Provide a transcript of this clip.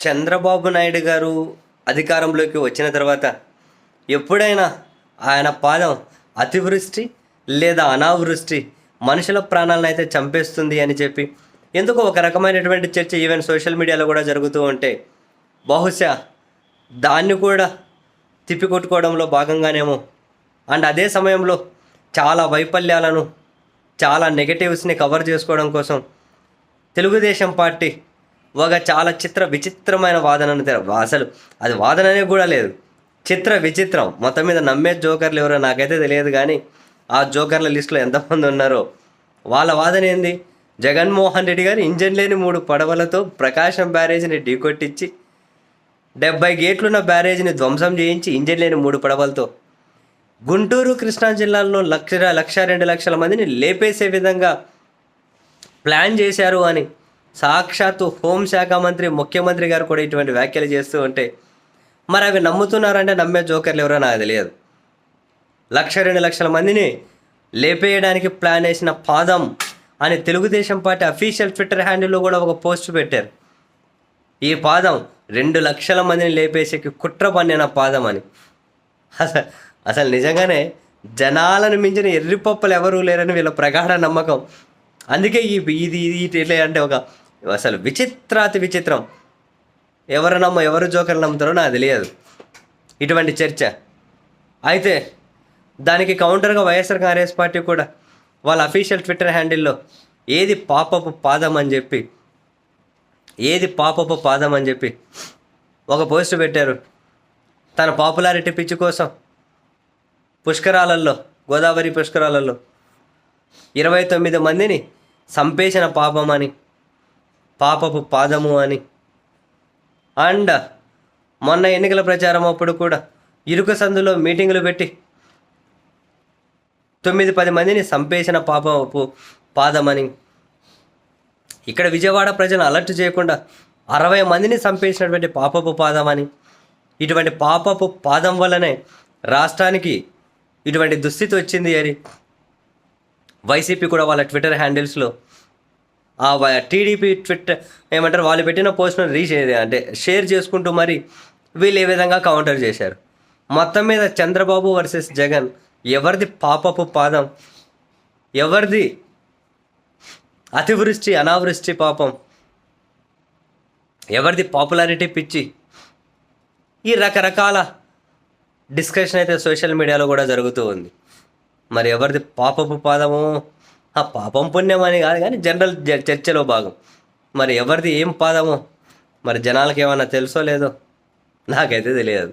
చంద్రబాబు నాయుడు గారు అధికారంలోకి వచ్చిన తర్వాత ఎప్పుడైనా ఆయన పాదం అతివృష్టి లేదా అనావృష్టి మనుషుల ప్రాణాలను అయితే చంపేస్తుంది అని చెప్పి ఎందుకో ఒక రకమైనటువంటి చర్చ ఈవెన్ సోషల్ మీడియాలో కూడా జరుగుతూ ఉంటే బహుశా దాన్ని కూడా తిప్పికొట్టుకోవడంలో భాగంగానేమో. అండ్ అదే సమయంలో చాలా వైఫల్యాలను చాలా నెగటివ్స్ని కవర్ చేసుకోవడం కోసం తెలుగుదేశం పార్టీ ఒక చాలా చిత్ర విచిత్రమైన వాదనను అసలు అది వాదననే కూడా లేదు. చిత్ర విచిత్రం. మొత్తం మీద నమ్మే జోకర్లు ఎవరో నాకైతే తెలియదు కానీ ఆ జోకర్ల లిస్టులో ఎంతమంది ఉన్నారో. వాళ్ళ వాదన ఏంది? జగన్మోహన్ రెడ్డి గారు ఇంజన్ లేని మూడు పడవలతో ప్రకాశం బ్యారేజ్ని ఢీకొట్టించి డెబ్బై గేట్లున్న బ్యారేజ్ని ధ్వంసం చేయించి ఇంజన్ లేని మూడు పడవలతో గుంటూరు కృష్ణా జిల్లాల్లో లక్ష లక్ష రెండు లక్షల మందిని లేపేసే విధంగా ప్లాన్ చేశారు అని సాక్షాత్తు హోంశాఖ మంత్రి ముఖ్యమంత్రి గారు కూడా ఇటువంటి వ్యాఖ్యలు చేస్తూ ఉంటే మరి అవి నమ్ముతున్నారంటే నమ్మే జోకర్లు ఎవరో నాకు తెలియదు. లక్ష రెండు లక్షల మందిని లేపేయడానికి ప్లాన్ వేసిన పాదం అని తెలుగుదేశం పార్టీ అఫీషియల్ ట్విట్టర్ హ్యాండిల్లో కూడా ఒక పోస్ట్ పెట్టారు. ఈ పాదం రెండు లక్షల మందిని లేపేసేకి కుట్ర పన్నిన పాదం అని. అసలు అసలు నిజంగానే జనాలను మించిన ఎర్రిపప్పులు ఎవరూ లేరని వీళ్ళ ప్రగాఢ నమ్మకం. అందుకే ఈ ఇది ఇది ఇట్లా అంటే ఒక అసలు విచిత్రాతి విచిత్రం. ఎవరు నమ్మ ఎవరు జోకర్లు నమ్ముతారో నాకు తెలియదు. ఇటువంటి చర్చ. అయితే దానికి కౌంటర్గా వైఎస్ఆర్ కాంగ్రెస్ పార్టీ కూడా వాళ్ళ అఫీషియల్ ట్విట్టర్ హ్యాండిల్లో ఏది పాపపు పాదం అని చెప్పి ఏది పాపపు పాదం అని చెప్పి ఒక పోస్ట్ పెట్టారు. తన పాపులారిటీ పిచ్చి కోసం పుష్కరాలలో గోదావరి పుష్కరాలలో ఇరవై తొమ్మిది మందిని సంపేసిన పాపం అని పాపపు పాదము అని. అండ్ మొన్న ఎన్నికల ప్రచారం అప్పుడు కూడా ఇరుకు సందులో మీటింగులు పెట్టి తొమ్మిది పది మందిని సంపేసిన పాపపు పాదమని. ఇక్కడ విజయవాడ ప్రజలను అలర్ట్ చేయకుండా అరవై మందిని చంపేసినటువంటి పాపపు పాదం అని ఇటువంటి పాపపు పాదం వల్లనే రాష్ట్రానికి ఇటువంటి దుస్థితి వచ్చింది అని. వైసీపీ కూడా వాళ్ళ ట్విట్టర్ హ్యాండిల్స్లో ఆ టీడీపీ ట్విట్టర్ ఏమంటారు? వాళ్ళు పెట్టిన పోస్ట్ను రీచ్ అంటే షేర్ చేసుకుంటూ మరి వీళ్ళు ఏ విధంగా కౌంటర్ చేశారు? మొత్తం మీద చంద్రబాబు వర్సెస్ జగన్ ఎవరిది పాపపు పాదం? ఎవరిది అతివృష్టి అనావృష్టి పాపం? ఎవరిది పాపులారిటీ పిచ్చి? ఈ రకరకాల డిస్కషన్ అయితే సోషల్ మీడియాలో కూడా జరుగుతూ ఉంది. మరి ఎవరిది పాపపు పాదము ఆ పాపం పుణ్యం అని కాదు కానీ జనరల్ చర్చలో భాగం. మరి ఎవరిది ఏం పాదము? మరి జనాలకి ఏమైనా తెలుసో లేదో? నాకైతే తెలియదు.